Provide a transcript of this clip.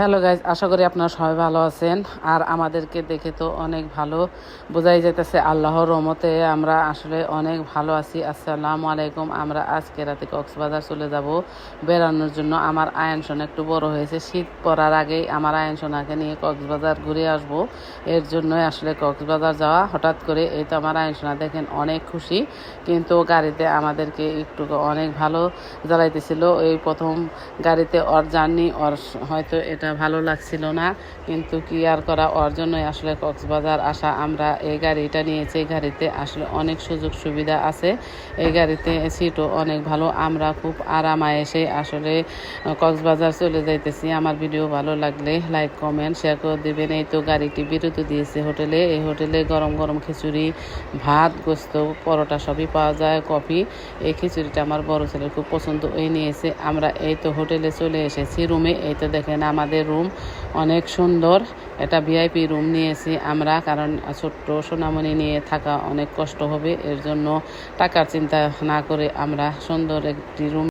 Hello guys, আশা করি আপনারা সবাই ভালো আছেন। আর আমাদেরকে দেখে তো অনেক ভালো বোঝাই যেতেছে আল্লাহর রহমতে আমরা আসলে অনেক ভালো আছি। আসসালামু আলাইকুম। আমরা আজকে রাতে কক্সবাজার চলে যাব বেড়ানোর জন্য। আমার আয়ন সোনা একটু বড় হয়েছে। শীত পড়ার আগেই আমার আয়ন সোনাকে নিয়ে কক্সবাজার ঘুরে আসব। এর জন্যই আসলে কক্সবাজার যাওয়া হঠাৎ করে। এই তো আমার আয়ন সোনা দেখেন, অনেক খুশি। কিন্তু গাড়িতে আমাদেরকে একটু অনেক ভালো জ্বালাইতেছিল। এই প্রথম গাড়িতে ওর জার্নি, ওর হয়তো এটা ভালো লাগছিল না। কিন্তু কি আর করা, ওর জন্যই আসলে কক্সবাজার আসা। আমরা এই গাড়িটা নিয়েছি, এই গাড়িতে আসলে অনেক সুযোগ সুবিধা আছে। এই গাড়িতে সিটও অনেক ভালো। আমরা খুব আরামায়েসে আসলে কক্সবাজার চলে যাইতেছি। আমার ভিডিও ভালো লাগলে লাইক, কমেন্ট, শেয়ার করে দেবেন। এই তো গাড়িটি বিরতি দিয়েছে হোটেলে। এই হোটেলে গরম গরম খিচুড়ি, ভাত, গোস্ত, পরোটা সবই পাওয়া যায়, কফি। এই খিচুড়িটা আমার বড় ছেলের খুব পছন্দ এই নিয়েছে। আমরা এই তো হোটেলে চলে এসেছি, রুমে। এই তো দেখেন আমাদের রুম অনেক সুন্দর। এটা ভিআইপি রুম নিয়েছি আমরা, কারণ ছোট্ট সোনামণি নিয়ে থাকা অনেক কষ্ট হবে। এর জন্য টাকার চিন্তা না করে আমরা সুন্দর একটি রুম